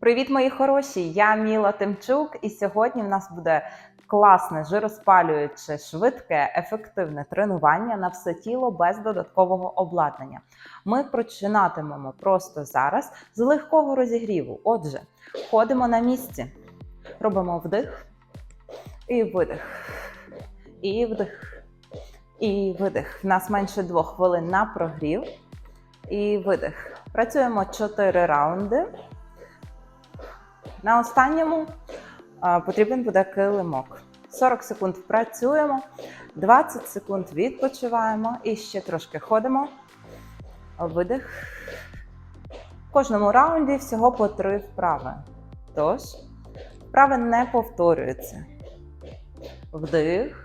Привіт, мої хороші! Я Міла Тимчук, і сьогодні в нас буде класне, жироспалююче, швидке, ефективне тренування на все тіло без додаткового обладнання. Ми починатимемо просто зараз з легкого розігріву. Отже, ходимо на місці, робимо вдих і видих, і вдих, і видих. У нас менше двох хвилин на прогрів. І видих. Працюємо 4 раунди. На останньому потрібен буде килимок. 40 секунд працюємо, 20 секунд відпочиваємо і ще трошки ходимо. Видих. В кожному раунді всього по 3 вправи. Тож, вправи не повторюються. Вдих.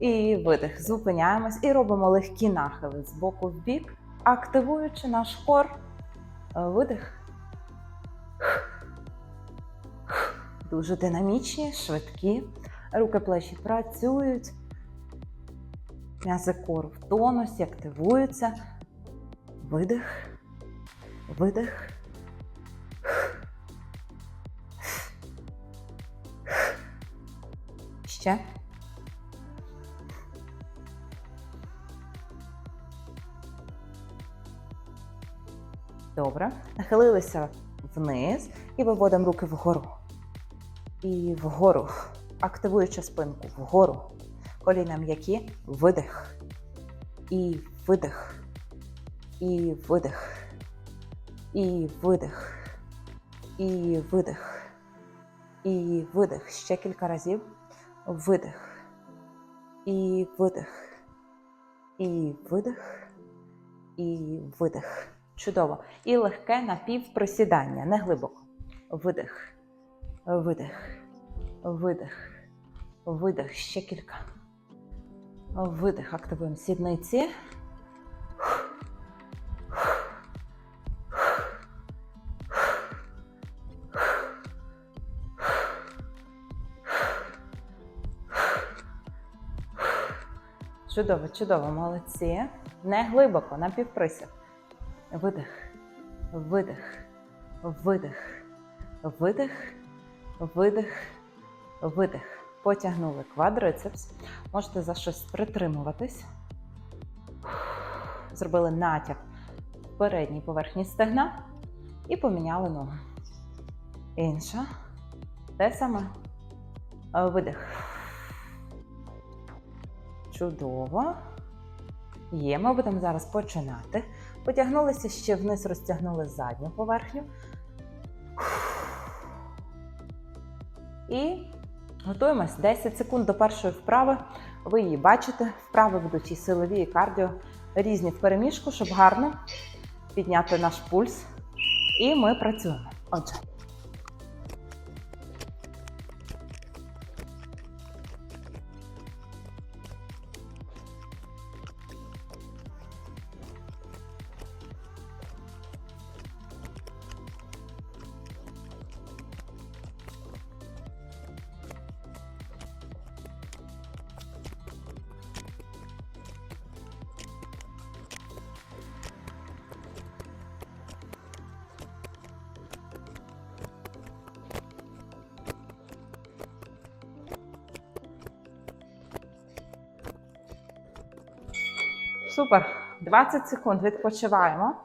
І видих. Зупиняємось і робимо легкі нахили з боку в бік, активуючи наш кор. Видих. Дуже динамічні, швидкі. Руки плечі працюють. М'язи кору в тонусі, активуються. Видих. Видих. Ще. Добре. Нахилилися вниз і виводимо руки вгору. І вгору. Активуючи спинку вгору. Коліна м'які. Видих. І видих. І видих. І видих. І видих. І видих. Ще кілька разів. Видих. І видих. І видих. І видих. Чудово. І легке напівприсідання. Не глибоко. Видих. Видих. Видих. Видих. Ще кілька. Видих. Активуємо сідниці. Чудово, чудово, молодці. Не глибоко, напівприсід. Видих. Видих. Видих. Видих. Видих. Видих. Потягнули квадрицепс. Можете за щось притримуватись. Зробили натяг в передній поверхні стегна і поміняли ногу. Інша. Те саме. Видих. Чудово. Є, ми будемо зараз починати. Потягнулися ще вниз, розтягнули задню поверхню. І готуємось 10 секунд до першої вправи. Ви її бачите. Вправи будуть і силові, і кардіо різні в переміжку, щоб гарно підняти наш пульс. І ми працюємо. Отже. Супер. 20 секунд відпочиваємо.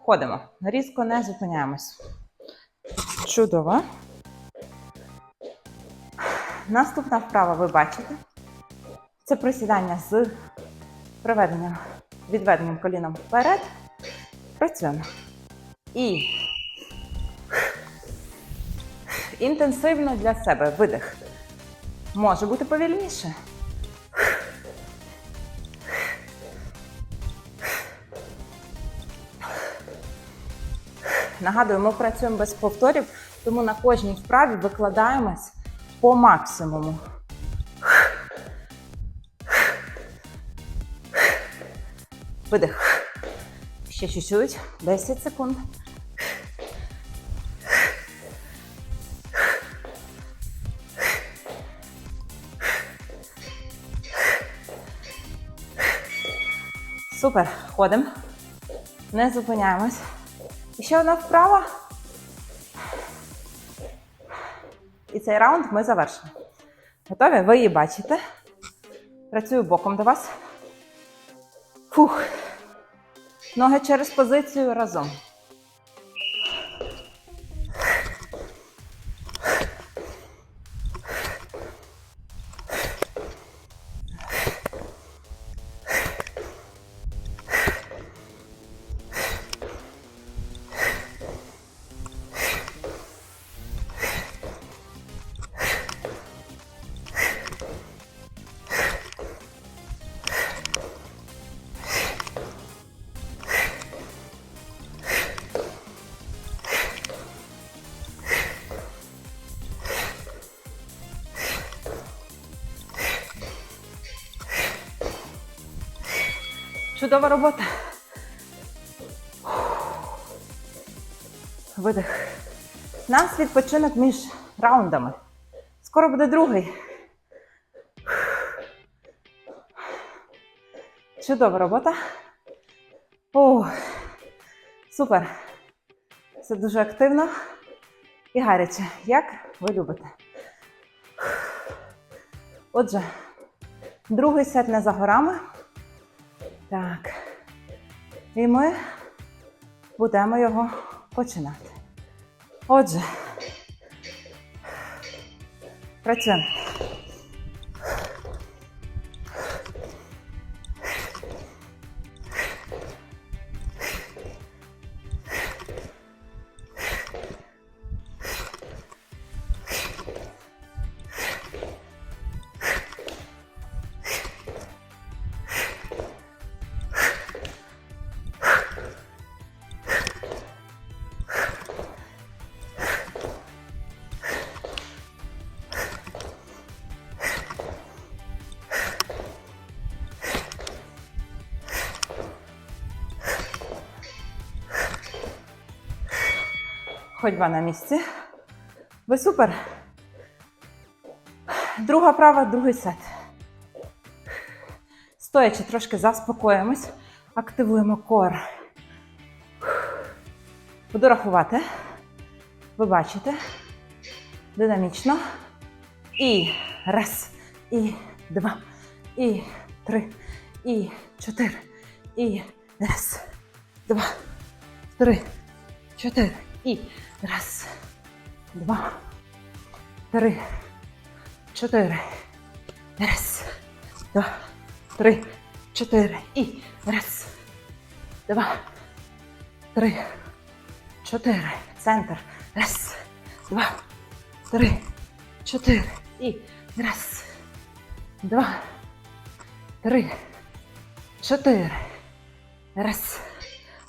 Ходимо. Різко не зупиняємось. Чудово. Наступна вправа ви бачите. Це присідання з приведенням, відведенням коліном вперед. Працюємо. І інтенсивно для себе видих. Може бути повільніше. Нагадую, ми працюємо без повторів, тому на кожній вправі викладаємось по максимуму. Видих. Ще чуть-чуть. 10 секунд. Супер. Ходимо. Не зупиняємось. І ще одна вправа. І цей раунд ми завершимо. Готові? Ви її бачите. Працюю боком до вас. Фух. Ноги через позицію разом. Чудова робота. Видих. Нас відпочинок між раундами. Скоро буде другий. Чудова робота. О, супер. Це дуже активно і гаряче. Як ви любите. Отже, другий сет не за горами. Так. І ми будемо його починати. Отже, працюємо. Ходьба на місці. Ви супер. Друга права, другий сет. Стоячи, трошки заспокоїмось, активуємо кор. Буду рахувати. Ви бачите. Динамічно. І раз, і два, і три, і чотири, і раз, два, три, чотири. І раз, два, три, чотири. Раз, два, три, чотири. І раз, два, три, чотири. Центр. Раз, два, три, чотири. І раз, два, три, чотири. Раз,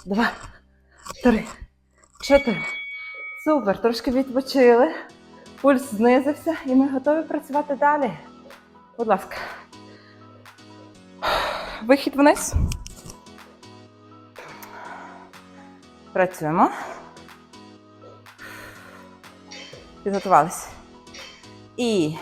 два, три. Чотири. Супер, трошки відпочили. Пульс знизився і ми готові працювати далі. Будь ласка. Вихід вниз. Працюємо. Підготувались. І.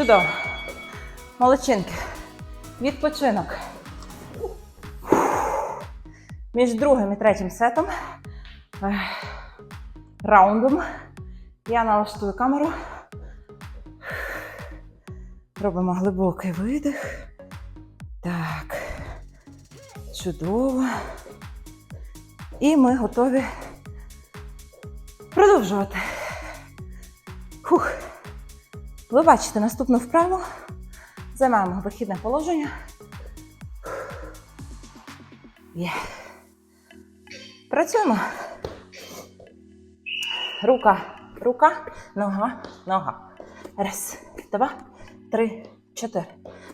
Чудово. Молодчинки. Відпочинок. Між другим і третім сетом. Раундом. Я налаштую камеру. Робимо глибокий видих. Так. Чудово. І ми готові продовжувати. Ви бачите наступну вправу. Займаємо вихідне положення. Є. Працюємо. Рука, рука, нога, нога. Раз, два, три, чотири.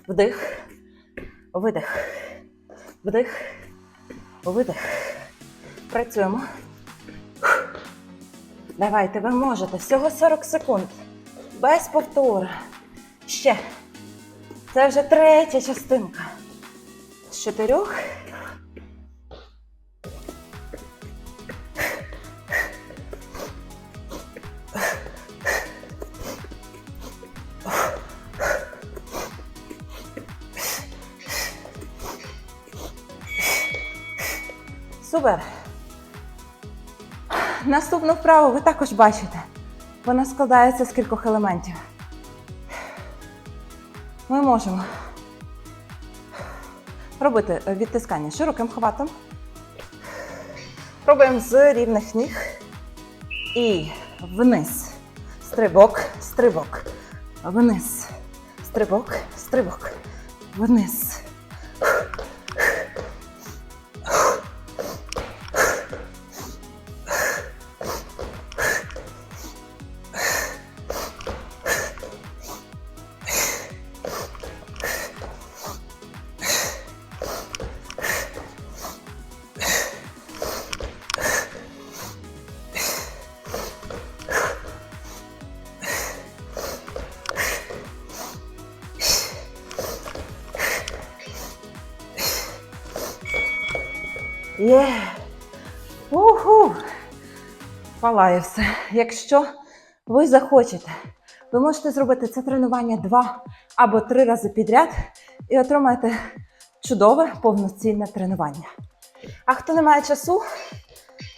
Вдих. видих, вдих, видих. Працюємо. Давайте, ви можете. Всього 40 секунд. Без повтору. Ще. Це вже третя частинка. З чотирьох. Супер. Наступну вправу ви також бачите. Вона складається з кількох елементів. Ми можемо робити відтискання широким хватом. Пробуємо з рівних ніг. І вниз. Стрибок, стрибок. Вниз. Стрибок, стрибок. Вниз. Є. Уху. Палає все. Якщо ви захочете, ви можете зробити це тренування два або три рази підряд і отримаєте чудове повноцінне тренування. А хто не має часу,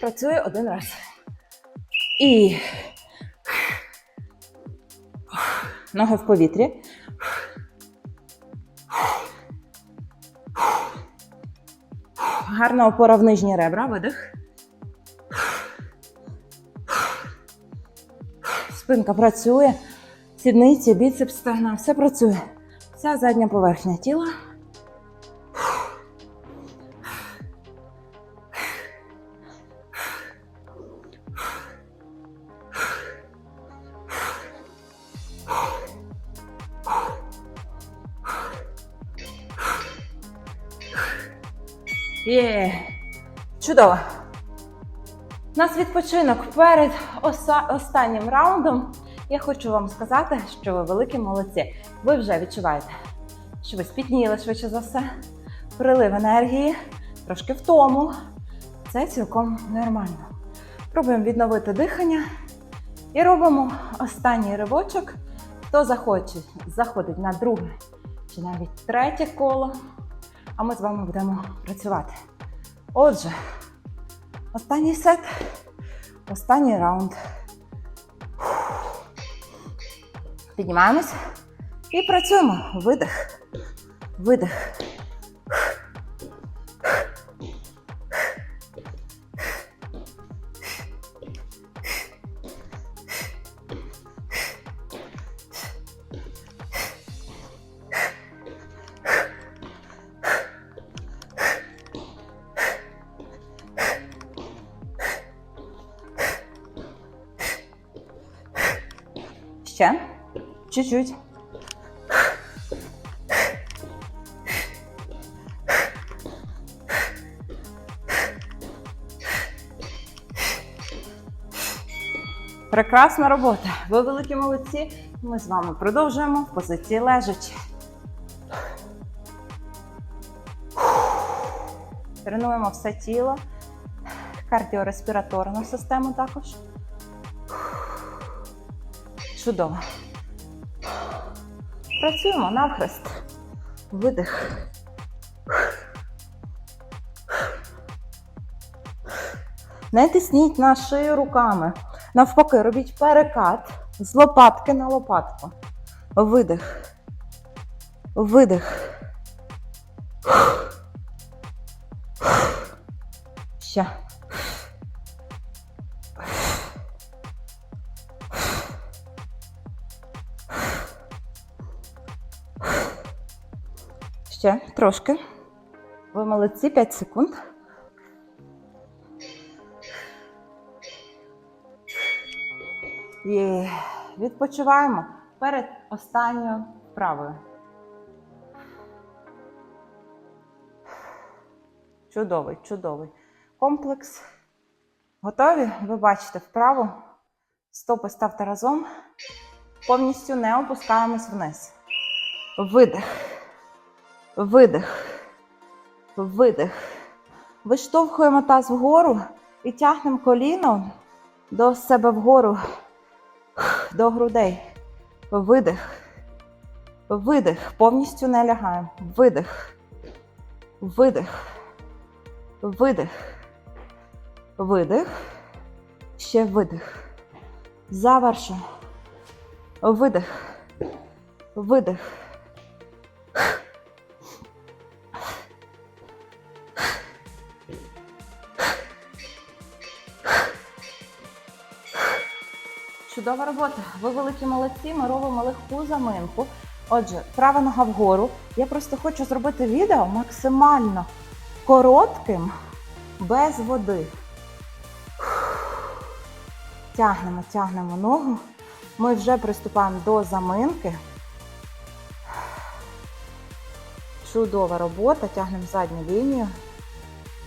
працює один раз. І ноги в повітрі. Гарна опора в нижні ребра, видих. Спинка працює, сідниці, біцепс, стегна, все працює. Вся задня поверхня тіла. Чудово. У нас відпочинок перед останнім раундом. Я хочу вам сказати, що ви великі молодці. Ви вже відчуваєте, що ви спітніли швидше за все. Прилив енергії, трошки втому. Це цілком нормально. Пробуємо відновити дихання і робимо останній ривочок. Хто захоче, заходить на друге чи навіть третє коло. А ми з вами будемо працювати. Отже, останній сет, останній раунд. Піднімаємось і працюємо. Видих, видих. Ще. Чуть-чуть. Прекрасна робота. Ви великі молодці. Ми з вами продовжуємо в позиції лежачі. Тренуємо все тіло, кардіореспіраторну систему також. Чудово. Працюємо навхрест. Видих. Не тисніть на шию руками. Навпаки, робіть перекат з лопатки на лопатку. Видих. Видих. Ще. Ще трошки. Ви молодці, 5 секунд. І відпочиваємо перед останньою вправою. Чудовий, чудовий комплекс. Готові? Ви бачите вправо. Стопи ставте разом. Повністю не опускаємось вниз. Видих. Видих. Видих. Виштовхуємо таз вгору і тягнемо коліно до себе вгору, до грудей. Видих. Видих. Повністю не лягаємо. Видих. Видих. Видих. Видих. Ще видих. Завершуємо. Видих. Видих. Чудова робота. Ви великі молодці. Ми робимо легку заминку. Отже, права нога вгору. Я просто хочу зробити відео максимально коротким, без води. Тягнемо, тягнемо ногу. Ми вже приступаємо до заминки. Чудова робота. Тягнемо задню лінію.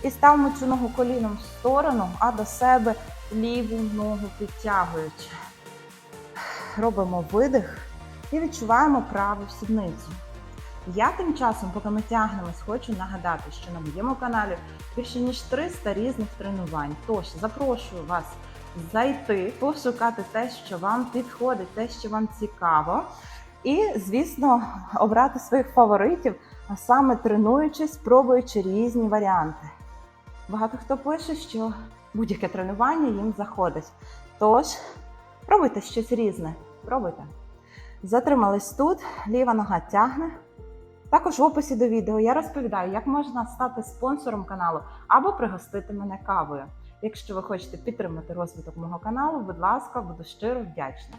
І ставимо цю ногу коліном в сторону, а до себе ліву ногу підтягуючи. Робимо видих і відчуваємо праву сідницю. Я тим часом, поки ми тягнемось, хочу нагадати, що на моєму каналі більше ніж 300 різних тренувань. Тож запрошую вас зайти, пошукати те, що вам підходить, те, що вам цікаво. І, звісно, обрати своїх фаворитів, а саме тренуючись, пробуючи різні варіанти. Багато хто пише, що будь-яке тренування їм заходить. Тож, пробуйте щось різне. Пробуйте. Затримались тут, ліва нога тягне. Також в описі до відео я розповідаю, як можна стати спонсором каналу або пригостити мене кавою. Якщо ви хочете підтримати розвиток мого каналу, будь ласка, буду щиро вдячна.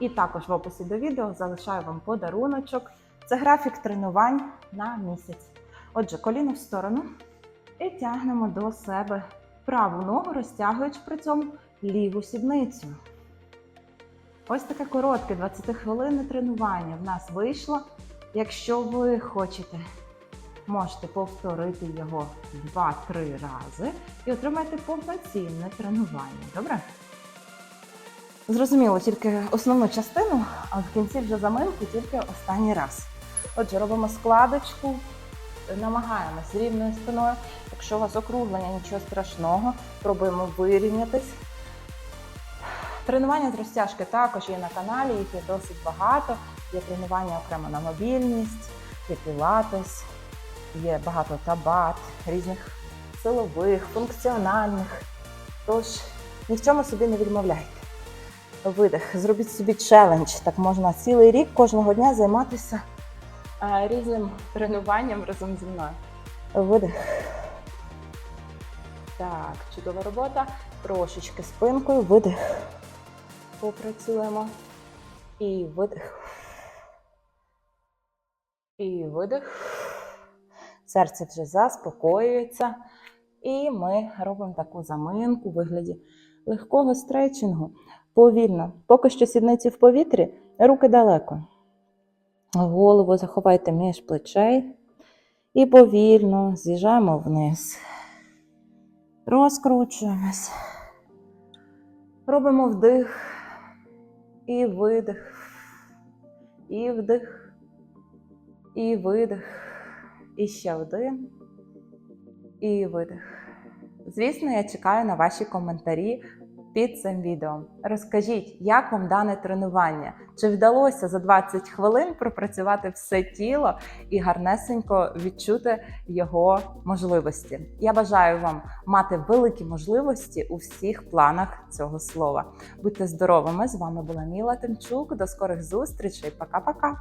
І також в описі до відео залишаю вам подаруночок. Це графік тренувань на місяць. Отже, коліно в сторону і тягнемо до себе праву ногу, розтягуючи при цьому ліву сідницю. Ось таке коротке 20 хвилинне тренування в нас вийшло. Якщо ви хочете, можете повторити його 2-3 рази і отримаєте повноцінне тренування. Добре? Зрозуміло тільки основну частину, а в кінці вже заминки тільки останній раз. Отже, робимо складочку, намагаємось рівною спиною. Якщо у вас округлення, нічого страшного, пробуємо вирівнятись. Тренування з розтяжки також є на каналі, їх є досить багато. Є тренування окремо на мобільність, є пілатес, є багато табат, різних силових, функціональних. Тож ні в чому собі не відмовляйте. Видих. Зробіть собі челендж. Так можна цілий рік кожного дня займатися різним тренуванням разом зі мною. Видих. Так, чудова робота. Трошечки спинкою. Видих. Попрацюємо. І видих. І видих. Серце вже заспокоюється. І ми робимо таку заминку у вигляді легкого стретчингу. Повільно. Поки що сідниці в повітрі, руки далеко. Голову заховайте між плечей. І повільно з'їжджаємо вниз. Розкручуємось. Робимо вдих і видих. І вдих. І видих. І ще один. І видих. Звісно, я чекаю на ваші коментарі під цим відео. Розкажіть, як вам дане тренування? Чи вдалося за 20 хвилин пропрацювати все тіло і гарнесенько відчути його можливості? Я бажаю вам мати великі можливості у всіх планах цього слова. Будьте здоровими! З вами була Міла Тимчук. До скорих зустрічей. Пока-пока!